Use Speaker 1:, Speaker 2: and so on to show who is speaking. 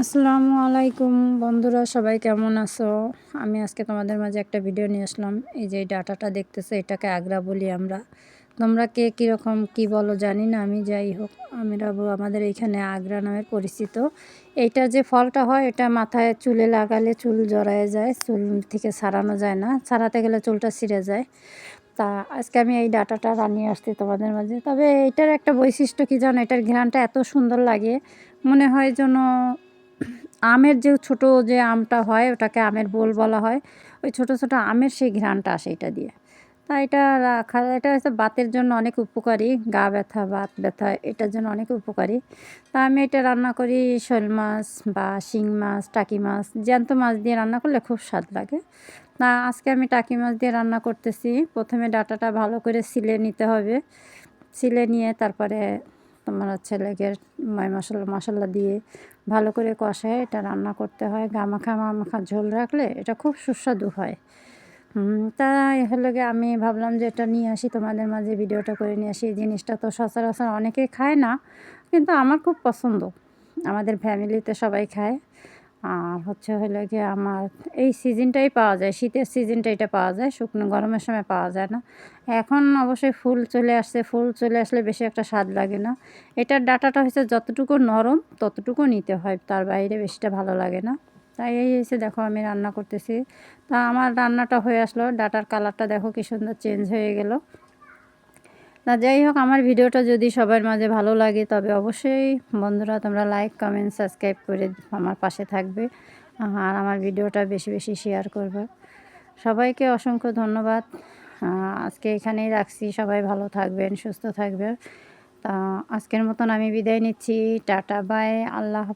Speaker 1: আসসালামু আলাইকুম বন্ধুরা, সবাই কেমন আছো? আমি আজকে তোমাদের মাঝে একটা ভিডিও নিয়ে আসলাম। এই যে ডাটাটা দেখতেছে, এটাকে আগ্রা বলি আমরা। তোমরা কে কীরকম, কি বলো জানি না, আমি যাই হোক, আমরা আমাদের এইখানে আগ্রা নামে পরিচিত। এইটা যে ফলটা হয়, এটা মাথায় চুলে লাগালে চুল জড়ায় যায়, চুল থেকে ছাড়ানো যায় না। ছাড়াতে গেলে চুলটা ছিঁড়ে যায়। তা আজকে আমি এই ডাটাটা রানিয়ে আসছি তোমাদের মাঝে। তবে এটার একটা বৈশিষ্ট্য কি জানো, এটার ঘ্রাণটা এত সুন্দর লাগে, মনে হয় যেন আমের যে ছোট যে আমটা হয়, ওটাকে আমের বোল বলা হয়, ওই ছোট ছোট আমের সেই ঘ্রাণটা আসে এটা দিয়ে। তা এটা রাখা, এটা হচ্ছে বাতের জন্য অনেক উপকারী, গা ব্যথা, বাত ব্যথা, এটার জন্য অনেক উপকারী। তা আমি এটা রান্না করি শোল মাছ বা শিং মাছ, টাকি মাছ, জ্যান্ত মাছ দিয়ে রান্না করলে খুব স্বাদ লাগে। তা আজকে আমি টাকি মাছ দিয়ে রান্না করতেছি। প্রথমে ডাটাটা ভালো করে সিলে নিতে হবে। সিলে নিয়ে তারপরে তোমার হচ্ছে লেগের মশলা মশলা দিয়ে ভালো করে কষায় এটা রান্না করতে হয়। গামাখা, মামাখা ঝোল রাখলে এটা খুব সুস্বাদু হয়। তাই হলো গিয়ে আমি ভাবলাম যে এটা নিয়ে আসি, তোমাদের মাঝে ভিডিওটা করে নিয়ে আসি। এই জিনিসটা তো সচরাচর অনেকে খায় না, কিন্তু আমার খুব পছন্দ। আমাদের ফ্যামিলিতে সবাই খায়। আর হচ্ছে হলো গিয়ে আমার এই সিজনটাই পাওয়া যায়, শীতের সিজনটা এটা পাওয়া যায়, শুকনো গরমের সময় পাওয়া যায় না। এখন অবশ্যই ফুল চলে আসছে, ফুল চলে আসলে বেশি একটা স্বাদ লাগে না। এটার ডাটাটা হচ্ছে যতটুকু নরম ততটুকু নিতে হয়, তার বাইরে বেশিটা ভালো লাগে না। তাই এই এসে দেখো আমি রান্না করতেছি। তা আমার রান্নাটা হয়ে আসলো, ডাটার কালারটা দেখো কি সুন্দর চেঞ্জ হয়ে গেল। না, যাই হোক, আমার ভিডিওটা যদি সবার মাঝে ভালো লাগে, তবে অবশ্যই বন্ধুরা তোমরা লাইক কমেন্ট সাবস্ক্রাইব করে আমার পাশে থাকবে, আর আমার ভিডিওটা বেশি বেশি শেয়ার করবে। সবাইকে অসংখ্য ধন্যবাদ। আজকে এখানেই রাখছি। সবাই ভালো থাকবেন, সুস্থ থাকবে তা, আজকের মতন আমি বিদায় নিচ্ছি। টাটা বাই আল্লাহ হাফেজ।